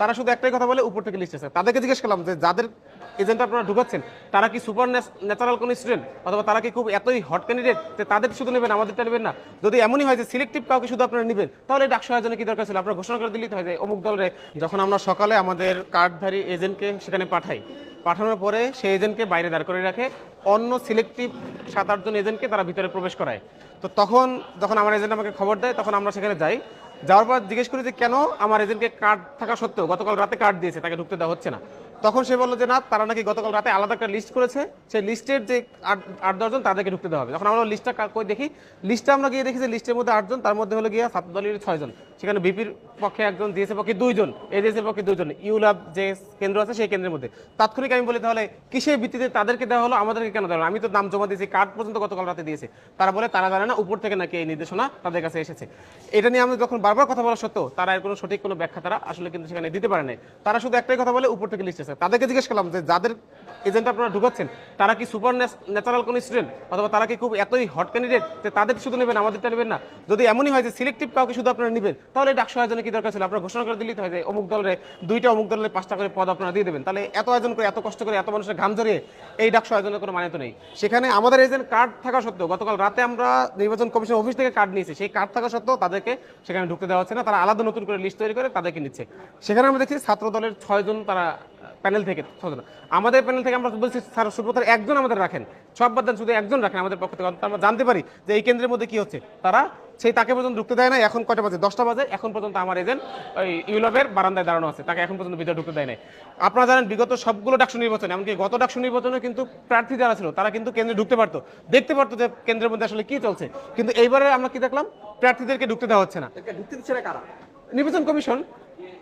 তারা শুধু একটাই কথা বলে, উপর থেকে লিস্ট আছে তাদেরকে জিজ্ঞেস করলাম যে যাদের এজেন্ট আপনারা ঢুকাচ্ছেন, তারা কি সুপার ন্যাচারাল কোনো স্টুডেন্ট অথবা তারা কি খুব এতই হট ক্যান্ডিডেট যে তাদের শুধু নেবেন, আমাদেরটা নেবেন না? যদি এমনই হয় যে সিলেক্টিভ কাউকে শুধু আপনারা নেবেন, তাহলে এটা একশো জন্য কি দরকার ছিল? আপনারা ঘোষণা করে দিলেই হয় যে অমুক দলের যখন আমরা সকালে আমাদের কার্ডধারী এজেন্টকে সেখানে পাঠাই, পাঠানোর পরে সেই এজেন্টকে বাইরে দাঁড় করে রাখে, অন্য সিলেক্টিভ সাত আটজন এজেন্টকে তারা ভিতরে প্রবেশ করায়। তো তখন যখন আমার এজেন্ট আমাকে খবর দেয়, তখন আমরা সেখানে যাই। যাওয়ার পর জিজ্ঞেস করি যে কেন আমার এজেন্টকে কার্ড থাকা সত্ত্বেও গতকাল রাতে কার্ড দিয়েছে, তাকে ঢুকতে দেওয়া হচ্ছে না। তখন সে বলল যে, না, তারা নাকি গতকাল রাতে আলাদা একটা লিস্ট করেছে। সেই লিস্টের যে আট দশজন তাদেরকে ঢুকতে দেওয়া হবে। যখন আমরা লিস্টটা কই দেখি লিস্টটা আমরা গিয়ে দেখি যে লিস্টের মধ্যে আটজন, তার মধ্যে হলো গিয়ে ছাত্র দলের ছয়জন। সেখানে বিপির পক্ষে একজন দিয়েছে পক্ষে দুইজন এজেন্সির পক্ষে দুইজন, ইউলাব যে কেন্দ্র আছে সেই কেন্দ্রের মধ্যে। তাৎক্ষণিক আমি বলি, তাহলে কিসের ভিত্তিতে তাদেরকে দেওয়া হলো? আমাদেরকে কেন দেওয়া? আমি তো নাম জমা দিয়েছি কার্ড পর্যন্ত গতকাল রাতে দিয়েছে। তারা বলে, তারা জানে না, উপর থেকে নাকি এই নির্দেশনা তাদের কাছে এসেছে। এটা নিয়ে আমরা যখন বারবার কথা বলা সত্ত্বেও, তারা এর কোনো সঠিক কোনো ব্যাখ্যা তারা আসলে কিন্তু সেখানে দিতে পারে নাই। তারা শুধু একটাই কথা বলে, উপর থেকে লিস্ট আছে। তাদেরকে জিজ্ঞেস করলাম যে যাদের এজেন্ট আপনারা ঢুকাচ্ছেন, তারা কি সুপার ন্যাচারাল কোন স্টুডেন্ট অথবা তারা কি খুব এতই হট ক্যান্ডিডেট যে তাদের শুধু নেবেন, আমাদেরটা নেবেন না? যদি এমনই হয় যে সিলেক্টিভ কাউকে শুধু আপনারা নেবেন, তাহলে একশো জন্য কি দরকার ছিল? আপনারা ঘোষণা করে দিলেই হয় যে অমুক দলের দুইটা, অমুক দলের পাঁচটা করে পদ আপনারা দিয়ে দেবেন। তাহলে এত আয়োজন করে, এত কষ্ট করে, এত মানুষের ঘাম ঝরিয়ে এই ডাকশো আয়োজনের কোনো মানে তো নেই। সেখানে আমাদের এজেন্ট কার্ড থাকা সত্ত্বেও গতকাল রাতে আমরা নির্বাচন কমিশন অফিস থেকে কার্ড নিয়েছি। সেই কার্ড থাকা সত্ত্বেও তাদেরকে সেখানে ঢুকতে দেওয়া হচ্ছে না। তারা আলাদা নতুন করে লিস্ট তৈরি করে তাদেরকে নিচ্ছে। সেখানে আমরা দেখছি ছাত্র দলের ছয়জন তারা প্যানেল থেকে আমাদের প্যানেল থেকে আমরা বলছি স্যার সুব্রতার একজন আমাদের রাখেন। সব বাদ দেন শুধু একজন রাখেন আমাদের পক্ষ থেকে। আমরা জানতে পারি যে এই কেন্দ্রের মধ্যে কি হচ্ছে। তারা সেই তাকে পর্যন্ত ঢুকতে দেয় না এখন কটা বাজে? দশটা বাজে। এখন পর্যন্ত আমার এজেন্ট ওই ইউলভের বারান্দায় দাঁড়ানো আছে। তাকে এখন পর্যন্ত ভিতরে ঢুকতে দেয় নাই। আপনারা জানেন বিগত সবগুলো ডাকসু নির্বাচনে এমনকি গত ডাকসু নির্বাচনে কিন্তু প্রার্থী যারা ছিল তারা কিন্তু কেন্দ্রে ঢুকতে পারতো। দেখতে পারতো যে কেন্দ্রের মধ্যে আসলে কি চলছে। কিন্তু এইবারে আমরা কি দেখলাম? প্রার্থীদেরকে ঢুকতে দেওয়া হচ্ছে না। ঢুকতে দিচ্ছে না কারা? নির্বাচন কমিশন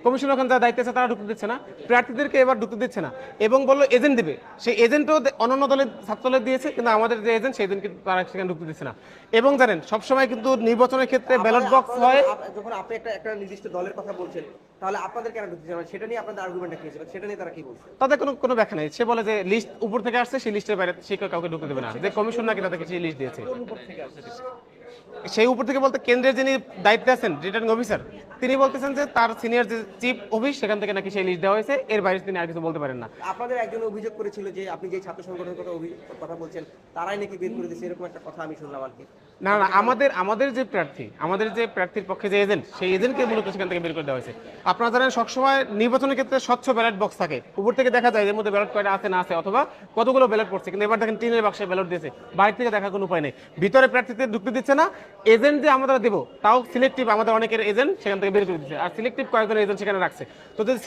কমিশন ওখানে যারা দায়িত্ব আছে তারা ঢুকতে দিচ্ছে না। প্রার্থীদেরকে এবার ঢুকতে দিচ্ছে না। এবং বলল এজেন্ট দেবে। সেই এজেন্টও অন্যান্য দলের ছাত্র দলের দিয়েছে কিন্তু আমাদের যে এজেন্ট সেই কিন্তু তারা সেখানে ঢুকতে দিচ্ছে না। এবং জানেন সবসময় কিন্তু নির্বাচনের ক্ষেত্রে ব্যালট বক্স হয়। যখন আপনি একটা একটা নির্দিষ্ট দলের কথা বলছেন তাহলে আপনাদের কেন ঢুকতে দিচ্ছে না? সেটা নিয়ে আপনাদের আর্গুমেন্টটা কি সেটা নিয়ে তারা কি বলছে? তাদের কোনো কোনো ব্যাখ্যা নেই। সে বলে যে লিস্ট উপর থেকে আসছে সেই লিস্টের বাইরে সে কাউকে ঢুকতে দেবে না। যে কমিশন নাকি তাদেরকে সেই লিস্ট দিয়েছে। সেই উপর থেকে বলতে কেন্দ্রের যিনি দায়িত্বে আছেন রিটার্নিং অফিসার তিনি বলতেছেন যে তার সিনিয়র যে চিফ অফিস সেখান থেকে নাকি সেই লিস্ট দেওয়া হয়েছে। এর বাইরে তিনি আর কিছু বলতে পারেন না। আপনাদের একজন অভিযোগ করেছিল যে আপনি যে ছাত্র সংগঠনের কথা কথা বলছেন তারাই নাকি বের করে দিচ্ছে এরকম একটা কথা আমি শুনলাম আর কি। না না আমাদের আমাদের যে প্রার্থী আমাদের যে প্রার্থীর পক্ষে যে এজেন্ট সেই এজেন্টকে মূলত সেখান থেকে বের করে দেওয়া হয়েছে। আপনারা জানেন সবসময় নির্বাচনের ক্ষেত্রে স্বচ্ছ ব্যালট বক্স থাকে। উপর থেকে দেখা যায় এর মধ্যে ব্যালট কয়টা আছে না আছে অথবা কতগুলো ব্যালট পড়ছে কিন্তু এবার দেখেন টিনের বাক্সে ব্যালট দিয়েছে। বাইরে থেকে দেখার কোনো উপায় নেই। ভিতরে প্রার্থীদের ঢুকতে দিচ্ছে না এজেন্ট যে আমাদের দেবো, তাও সিলেক্টিভ আমাদের অনেকের এজেন্ট সেখান থেকে বের করে দিচ্ছে আর সিলেক্টিভ কয়েকজন এজেন্ট সেখানে রাখছে। তো যদি